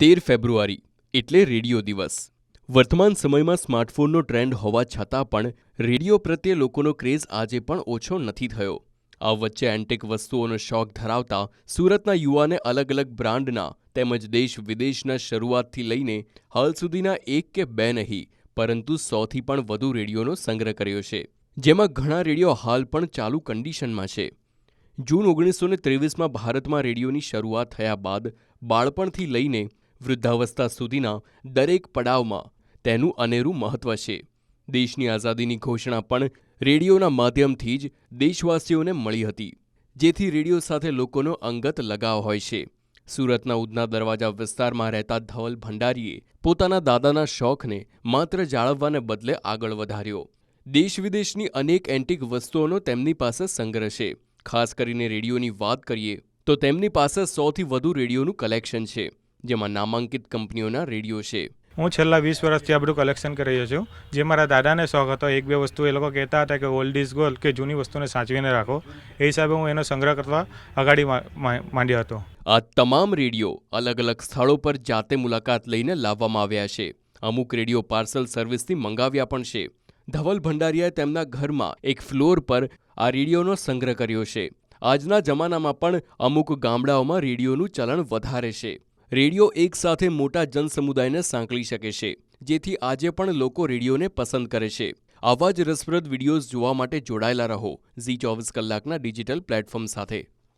તેર ફેબ્રુઆરી, એટલે રેડિયો દિવસ. વર્તમાન સમયમાં સ્માર્ટફોનનો ટ્રેન્ડ હોવા છતાં પણ રેડિયો પ્રત્યે લોકોનો ક્રેઝ આજે પણ ઓછો નથી થયો. આ વચ્ચે એન્ટિક વસ્તુઓનો શોખ ધરાવતા સુરતના યુવાને અલગ અલગ બ્રાન્ડના તેમજ દેશ વિદેશના શરૂઆતથી લઈને હાલ સુધીના એક કે બે નહીં, પરંતુ સોથી પણ વધુ રેડિયોનો સંગ્રહ કર્યો છે. જેમાં ઘણા રેડિયો હાલ પણ ચાલુ કન્ડિશનમાં છે. જૂન ઓગણીસો ને ત્રેવીસમાં ભારતમાં રેડિયોની શરૂઆત થયા બાદ બાળપણથી લઈને વૃદ્ધાવસ્થા સુધીના દરેક પડાવમાં તેનું અનેરું મહત્વ છે. દેશની આઝાદીની ઘોષણા પણ રેડિયોના માધ્યમથી જ દેશવાસીઓને મળી હતી, જેથી રેડિયો સાથે લોકોનો અંગત લગાવ હોય છે. સુરતના ઉધના દરવાજા વિસ્તારમાં રહેતા ધવલ ભંડારીએ પોતાના દાદાના શોખને માત્ર જાળવવાને બદલે આગળ વધાર્યો. દેશ વિદેશની અનેક એન્ટિક વસ્તુઓનો તેમની પાસે સંગ્રહ છે. ખાસ કરીને રેડિયોની વાત કરીએ તો તેમની પાસે સોથી વધુ રેડિયોનું કલેક્શન છે. જેમાં નામાંકિત કંપનીઓના રેડિયો છે. હું છેલ્લા વીસ વર્ષથી આ બધું કલેક્શન કરી રહ્યો છું. જે મારા દાદાને શોખ હતો એક બે વસ્તુ એ લોકો કહેતા હતા કે ઓલ્ડ ઇઝ ગોલ્ડ કે જૂની વસ્તુને સાચવીને રાખો. એ હિસાબે હું એનો સંગ્રહ કરવા મા- માંડ્યો હતો. આ તમામ રેડિયો અલગ અલગ સ્થળો પર જાતે મુલાકાત લઈને લાવવામાં આવ્યા છે. અમુક રેડિયો પાર્સલ સર્વિસથી મંગાવ્યા પણ છે. ધવલ ભંડારીયાએ તેમના ઘરમાં એક ફ્લોર પર આ રેડિયોનો સંગ્રહ કર્યો છે. આજના જમાનામાં પણ અમુક ગામડાઓમાં રેડિયોનું ચલણ વધારે છે. રેડિયો એક સાથે મોટા જનસમુદાયને સાંકળી શકે છે, જેથી આજે પણ લોકો રેડિયોને પસંદ કરે છે. આવા જ રસપ્રદ વિડીયોઝ જોવા માટે જોડાયેલા રહો ઝી ચોવીસ કલાકના ડિજિટલ પ્લેટફોર્મ સાથે.